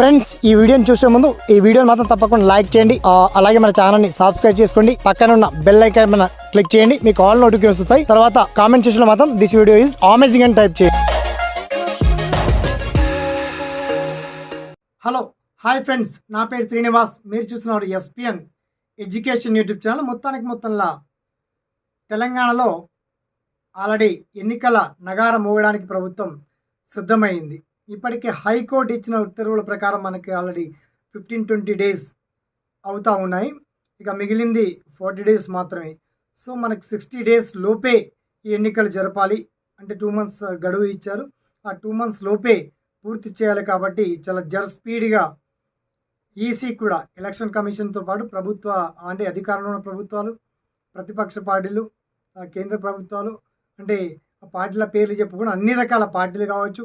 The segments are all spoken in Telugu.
ఫ్రెండ్స్ ఈ వీడియోని చూసే ముందు ఈ వీడియోని మాత్రం తప్పకుండా లైక్ చేయండి. అలాగే మన ఛానల్ని సబ్స్క్రైబ్ చేసుకోండి. పక్కన ఉన్న బెల్ ఐకాన్ మన క్లిక్ చేయండి. మీకు ఆల్ నోటిఫికేషన్స్ వస్తాయి. తర్వాత కామెంట్ చేసిన మాత్రం దిస్ వీడియో ఈజ్ అమేజింగ్ అని టైప్ చేయండి. Hello hi friends. నా పేరు శ్రీనివాస్. మీరు చూస్తున్నారు ఎస్పిఎన్ ఎడ్యుకేషన్ యూట్యూబ్ ఛానల్. మొత్తానికి మొత్తంలా తెలంగాణలో ఆల్రెడీ ఎన్నికల నగారం మోగడానికి ప్రభుత్వం సిద్ధమైంది. ఇప్పటికే హైకోర్టు ఇచ్చిన ఉత్తర్వుల ప్రకారం మనకి ఆల్రెడీ ఫిఫ్టీన్ ట్వంటీ డేస్ అవుతూ ఉన్నాయి. ఇక మిగిలింది ఫార్టీ డేస్ మాత్రమే. సో మనకి సిక్స్టీ డేస్ లోపే ఈ ఎన్నికలు జరపాలి. అంటే టూ మంత్స్ గడువు ఇచ్చారు. ఆ టూ మంత్స్ లోపే పూర్తి చేయాలి కాబట్టి చాలా జర స్పీడ్గా ఈసీ కూడా ఎలక్షన్ కమిషన్తో పాటు ప్రభుత్వ అంటే అధికారంలో ఉన్న ప్రభుత్వాలు ప్రతిపక్ష పార్టీలు కేంద్ర ప్రభుత్వాలు అంటే ఆ పార్టీల పేర్లు చెప్పుకుని అన్ని రకాల పార్టీలు కావచ్చు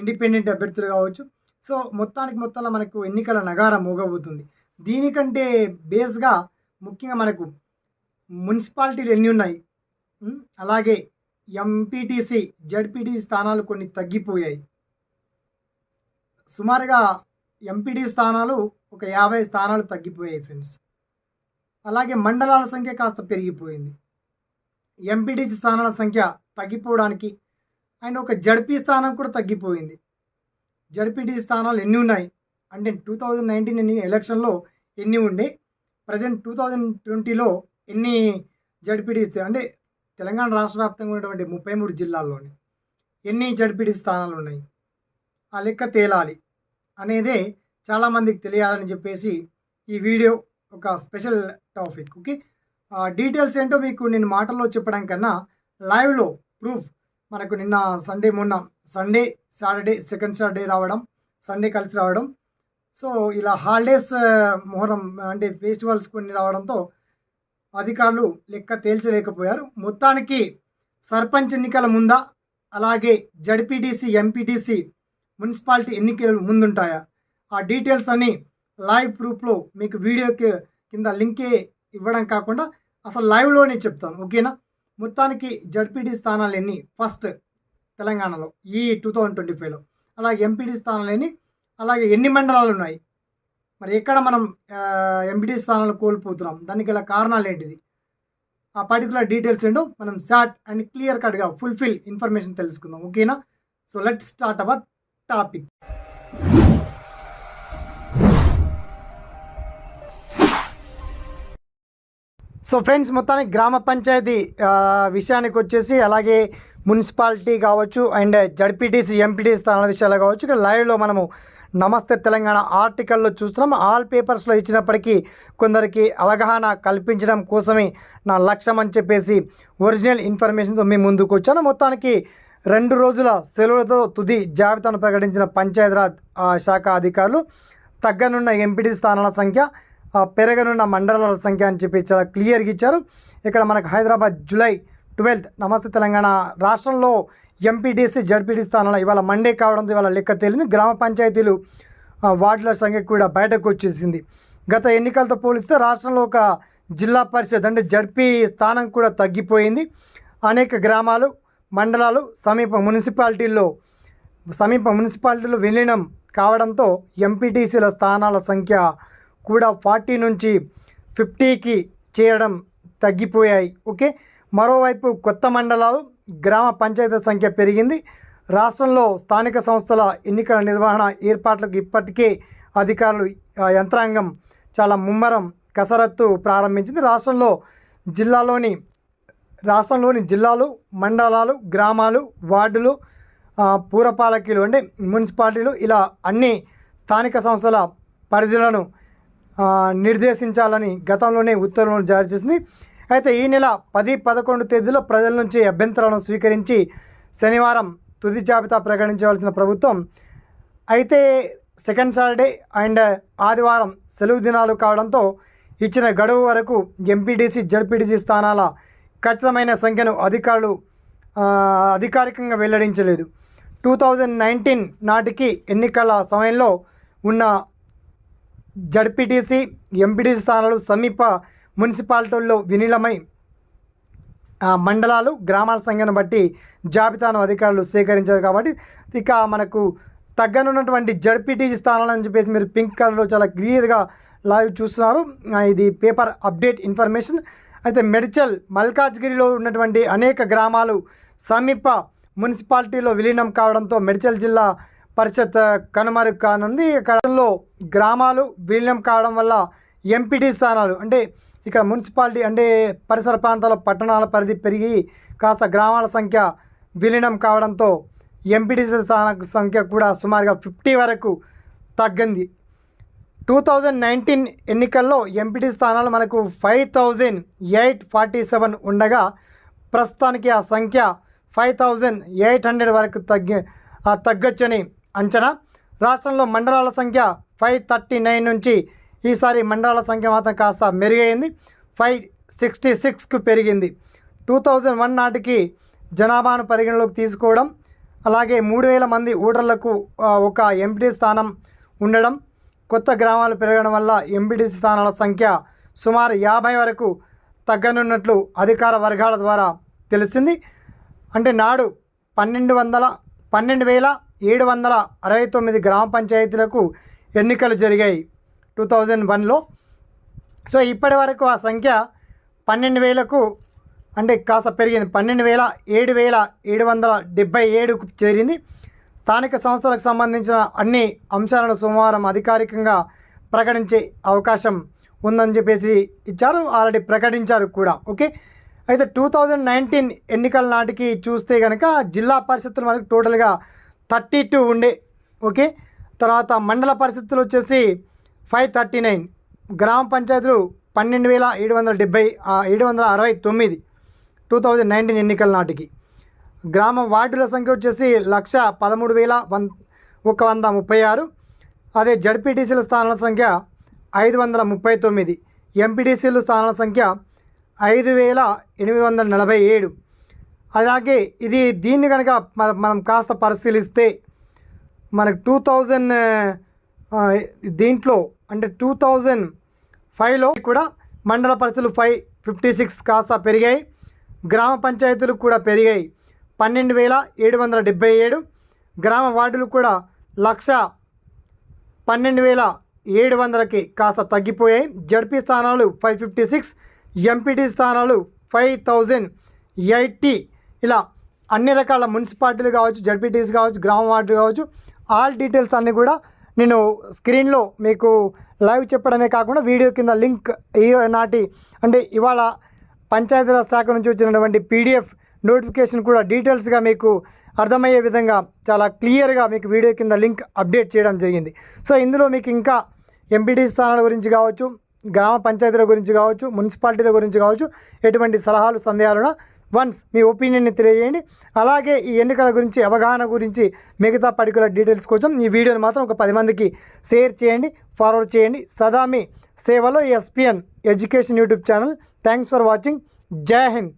ఇండిపెండెంట్ అభ్యర్థులు కావచ్చు. సో మొత్తానికి మొత్తంలో మనకు ఎన్నికల నగారం మోగబోతుంది. దీనికంటే బేస్గా ముఖ్యంగా మనకు మున్సిపాలిటీలు ఎన్ని ఉన్నాయి? అలాగే ఎంపీటీసీ జడ్పీటీసీ స్థానాలు కొన్ని తగ్గిపోయాయి. సుమారుగా ఎంపీటీ స్థానాలు ఒక యాభై స్థానాలు తగ్గిపోయాయి ఫ్రెండ్స్. అలాగే మండలాల సంఖ్య కాస్త పెరిగిపోయింది. ఎంపీటీసీ స్థానాల సంఖ్య తగ్గిపోవడానికి అండ్ ఒక జడ్పీ స్థానం కూడా తగ్గిపోయింది. జడ్పీటీ స్థానాలు ఎన్ని ఉన్నాయి? అంటే టూ థౌజండ్ నైన్టీన్ ఎన్ని ఎలక్షన్లో ఎన్ని ఉండే? ప్రజెంట్ టూ థౌజండ్ ట్వంటీలో ఎన్ని జడ్పీటీ అంటే తెలంగాణ రాష్ట్ర వ్యాప్తంగా ఉన్నటువంటి ముప్పై మూడు జిల్లాల్లోని ఎన్ని జడ్పీటీ స్థానాలు ఉన్నాయి? ఆ లెక్క తేలాలి అనేదే చాలామందికి తెలియాలని చెప్పేసి ఈ వీడియో ఒక స్పెషల్ టాపిక్. ఓకే? ఆ డీటెయిల్స్ ఏంటో మీకు నేను మాటల్లో చెప్పడం కన్నా లైవ్లో ప్రూఫ్ మనకు నిన్న సండే మొన్న సండే సాటర్డే సెకండ్ సాటర్డే రావడం సండే కలిసి రావడం. సో ఇలా హాలిడేస్ uh, మొహరం అంటే ఫెస్టివల్స్ కొన్ని రావడంతో అధికారులు లెక్క తేల్చలేకపోయారు. మొత్తానికి సర్పంచ్ ఎన్నికల ముందా అలాగే జడ్పీటీసీ ఎంపీటీసీ మున్సిపాలిటీ ఎన్నికలు ముందుంటాయా? ఆ డీటెయిల్స్ అన్ని లైవ్ ప్రూఫ్లో మీకు వీడియోకి కింద లింకే ఇవ్వడం కాకుండా అసలు లైవ్లోనే చెప్తాను. ఓకేనా? మొత్తానికి జడ్పీటీ స్థానాలు ఎన్ని ఫస్ట్ తెలంగాణలో ఈ టూ థౌజండ్ ట్వంటీ ఫైవ్లో. అలాగే ఎంపీటీ స్థానాలు ఎన్ని అలాగే ఎన్ని మండలాలు ఉన్నాయి? మరి ఎక్కడ మనం ఎంపీటీ స్థానాలు కోల్పోతున్నాం? దానికి గల కారణాలు ఏంటిది ఆ పర్టికులర్ డీటెయిల్స్ ఏంటో మనం షార్ట్ అండ్ క్లియర్ కట్గా ఫుల్ఫిల్ ఇన్ఫర్మేషన్ తెలుసుకుందాం. ఓకేనా? So let start our topic. So friends మొత్తానికి గ్రామ పంచాయతీ విషయానికి వచ్చేసి అలాగే మున్సిపాలిటీ కావచ్చు అండ్ జడ్పీటీసీ ఎంపీటీ స్థానాల విషయాలు కావచ్చు. ఇక్కడ లైవ్లో మనము నమస్తే తెలంగాణ ఆర్టికల్లో చూస్తున్నాం. ఆల్ పేపర్స్లో ఇచ్చినప్పటికీ కొందరికి అవగాహన కల్పించడం కోసమే నా లక్ష్యం అని చెప్పేసి ఒరిజినల్ ఇన్ఫర్మేషన్తో మేము ముందుకు వచ్చాను. మొత్తానికి రెండు రోజుల సెలవులతో తుది జాబితాను ప్రకటించిన పంచాయతీరాజ్ శాఖ అధికారులు తగ్గనున్న ఎంపీటీ స్థానాల సంఖ్య పెరగనున్న మండలాల సంఖ్య అని చెప్పి చాలా క్లియర్గా ఇచ్చారు. ఇక్కడ మనకు హైదరాబాద్ జూలై ట్వెల్త్ నమస్తే తెలంగాణ రాష్ట్రంలో ఎంపీటీసీ జడ్పీటీ స్థానాల ఇవాళ మండే కావడంతో ఇవాళ లెక్క తేలింది. గ్రామ పంచాయతీలు వార్డుల సంఖ్య కూడా బయటకు వచ్చేసింది. గత ఎన్నికలతో పోలిస్తే రాష్ట్రంలో ఒక జిల్లా పరిషత్ అంటే జడ్పీ స్థానం కూడా తగ్గిపోయింది. అనేక గ్రామాలు మండలాలు సమీప మున్సిపాలిటీల్లో సమీప మున్సిపాలిటీలు విలీనం కావడంతో ఎంపీటీసీల స్థానాల సంఖ్య కూడా ఫార్టీ నుంచి ఫిఫ్టీకి చేరడం తగ్గిపోయాయి. ఓకే? మరోవైపు కొత్త మండలాలు గ్రామ పంచాయతీ సంఖ్య పెరిగింది. రాష్ట్రంలో స్థానిక సంస్థల ఎన్నికల నిర్వహణ ఏర్పాట్లకు ఇప్పటికే అధికారులు ఆ, యంత్రాంగం చాలా ముమ్మరం కసరత్తు ప్రారంభించింది. రాష్ట్రంలో జిల్లాలోని రాష్ట్రంలోని జిల్లాలు మండలాలు గ్రామాలు వార్డులు పూరపాలకీలు పురపాలకీలు అంటే మున్సిపాలిటీలు ఇలా అన్ని స్థానిక సంస్థల పరిధులను నిర్దేశించాలని గతంలోనే ఉత్తర్వులను జారీ చేసింది. అయితే ఈ నెల పది పదకొండు తేదీలో ప్రజల నుంచి అభ్యంతరాలను స్వీకరించి శనివారం తుది జాబితా ప్రకటించవలసిన ప్రభుత్వం అయితే సెకండ్ సాటర్డే అండ్ ఆదివారం సెలవు దినాలు కావడంతో ఇచ్చిన గడువు వరకు ఎంపీటీసీ జడ్పీటీసీ స్థానాల ఖచ్చితమైన సంఖ్యను అధికారులు అధికారికంగా వెల్లడించలేదు. టూ థౌజండ్ నైన్టీన్ నాటికి ఎన్నికల సమయంలో ఉన్న జడ్పీటీసీ ఎంపీటీసీ స్థానాలు సమీప మున్సిపాలిటీల్లో విలీనమై ఆ, మండలాలు గ్రామాల సంఖ్యను బట్టి జాబితాను అధికారులు సేకరించారు కాబట్టి ఇక మనకు తగ్గనున్నటువంటి జడ్పీటీసీ స్థానాలని చెప్పేసి మీరు పింక్ కలర్లో చాలా క్లియర్గా లైవ్ చూస్తున్నారు. ఇది పేపర్ అప్డేట్ ఇన్ఫర్మేషన్. అయితే మెడిచల్ మల్కాజ్గిరిలో ఉన్నటువంటి అనేక గ్రామాలు సమీప మున్సిపాలిటీలో విలీనం కావడంతో మెడిచల్ జిల్లా పరిషత్ కనుమరుగు కానుంది. ఇక్కడ గ్రామాలు విలీనం కావడం వల్ల ఎంపీటీ స్థానాలు అంటే ఇక్కడ మున్సిపాలిటీ అంటే పరిసర ప్రాంతాల పట్టణాల పరిధి పెరిగి కాస్త గ్రామాల సంఖ్య విలీనం కావడంతో ఎంపీటీసీ స్థాన సంఖ్య కూడా సుమారుగా ఫిఫ్టీ వరకు తగ్గింది. టూ థౌజండ్ నైన్టీన్ ఎన్నికల్లో ఎంపీటీ స్థానాలు మనకు five thousand eight forty seven ఉండగా ప్రస్తుతానికి ఆ సంఖ్య ఫైవ్ థౌజండ్ ఎయిట్ హండ్రెడ్ వరకు తగ్గి ఆ తగ్గొచ్చని అంచనా. రాష్ట్రంలో మండలాల సంఖ్య ఫైవ్ థర్టీ నైన్ నుంచి ఈసారి మండలాల సంఖ్య మాత్రం కాస్త మెరుగైంది. ఫైవ్ సిక్స్టీ సిక్స్కు పెరిగింది. టూ థౌజండ్ వన్ నాటికి జనాభాను పరిగణలోకి తీసుకోవడం అలాగే మూడు వేల మంది ఓటర్లకు ఒక ఎంపీటీ స్థానం ఉండడం కొత్త గ్రామాలు పెరగడం వల్ల ఎంపీటీసీ స్థానాల సంఖ్య సుమారు యాభై వరకు తగ్గనున్నట్లు అధికార వర్గాల ద్వారా తెలిసింది. అంటే నాడు పన్నెండు వందల పన్నెండు వేల ఏడు వందల అరవై తొమ్మిది గ్రామ పంచాయతీలకు ఎన్నికలు జరిగాయి టూ థౌజండ్ వన్లో. సో ఇప్పటి వరకు ఆ సంఖ్య పన్నెండు వేలకు అంటే కాస్త పెరిగింది. పన్నెండు వేల ఏడు వేల ఏడు వందల డెబ్బై ఏడుకు చేరింది. స్థానిక సంస్థలకు సంబంధించిన అన్ని అంశాలను సోమవారం అధికారికంగా ప్రకటించే అవకాశం ఉందని చెప్పేసి ఇచ్చారు. ఆల్రెడీ ప్రకటించారు కూడా. ఓకే? అయితే టూ థౌజండ్ నైన్టీన్ ఎన్నికల నాటికి చూస్తే కనుక జిల్లా పరిషత్తులు మనకు టోటల్గా థర్టీ టూ ఉండే. ఓకే? తర్వాత మండల పరిస్థితులు వచ్చేసి ఫైవ్ థర్టీ నైన్. గ్రామ పంచాయతీలు పన్నెండు వేల ఏడు వందల డెబ్బై ఏడు వందల అరవై తొమ్మిది టూ థౌజండ్ నైన్టీన్ ఎన్నికల నాటికి. గ్రామ వార్డుల సంఖ్య వచ్చేసి లక్ష పదమూడు వేల వన్ ఒక వంద ముప్పై ఆరు. అదే జడ్పీటీసీల స్థానాల సంఖ్య ఐదు వందల ముప్పై తొమ్మిది. ఎంపీటీసీల స్థానాల సంఖ్య ఐదు వేల ఎనిమిది వందల నలభై ఏడు. అలాగే ఇది దీన్ని కనుక మనం కాస్త పరిశీలిస్తే మనకు టూ థౌజండ్ దీంట్లో అంటే టూ థౌజండ్ ఫైవ్లో కూడా మండల పరిస్థితులు ఫైవ్ ఫిఫ్టీ సిక్స్ కాస్త పెరిగాయి. గ్రామ పంచాయతీలు కూడా పెరిగాయి. పన్నెండు వేల ఏడు వందల డెబ్బై ఏడు. గ్రామ వార్డులు కూడా లక్ష పన్నెండు వేల ఏడు వందలకి కాస్త తగ్గిపోయాయి. జడ్పీ స్థానాలు ఫైవ్ ఫిఫ్టీ సిక్స్ ఎంపీటీ స్థానాలు ఫైవ్ థౌజండ్ ఎయిటీ ఇలా అన్ని రకాల మున్సిపాలిటీలు కావచ్చు జడ్పీటీస్ కావచ్చు గ్రామ వార్డు కావచ్చు ఆల్ డీటెయిల్స్ అన్నీ కూడా నేను స్క్రీన్లో మీకు లైవ్ చెప్పడమే కాకుండా వీడియో కింద లింక్ ఈ నాటి అంటే ఇవాళ పంచాయతీరాజ్ శాఖ నుంచి వచ్చినటువంటి పీడిఎఫ్ నోటిఫికేషన్ కూడా డీటెయిల్స్గా మీకు అర్థమయ్యే విధంగా చాలా క్లియర్గా మీకు వీడియో కింద లింక్ అప్డేట్ చేయడం జరిగింది. సో ఇందులో మీకు ఇంకా ఎంపీటీ స్థానాల గురించి కావచ్చు గ్రామ పంచాయతీల గురించి కావచ్చు మున్సిపాలిటీల గురించి కావచ్చు ఎటువంటి సలహాలు సందేహాలున్నా వన్స్ మీ ఒపీనియన్ని తెలియజేయండి. అలాగే ఈ ఎన్నికల గురించి అవగాహన గురించి మిగతా పర్టికులర్ డీటెయిల్స్ కోసం ఈ వీడియోని మాత్రం ఒక పది మందికి షేర్ చేయండి ఫార్వర్డ్ చేయండి. సదా మీ సేవలో SPN education YouTube channel. Thanks for watching. Jai Hind.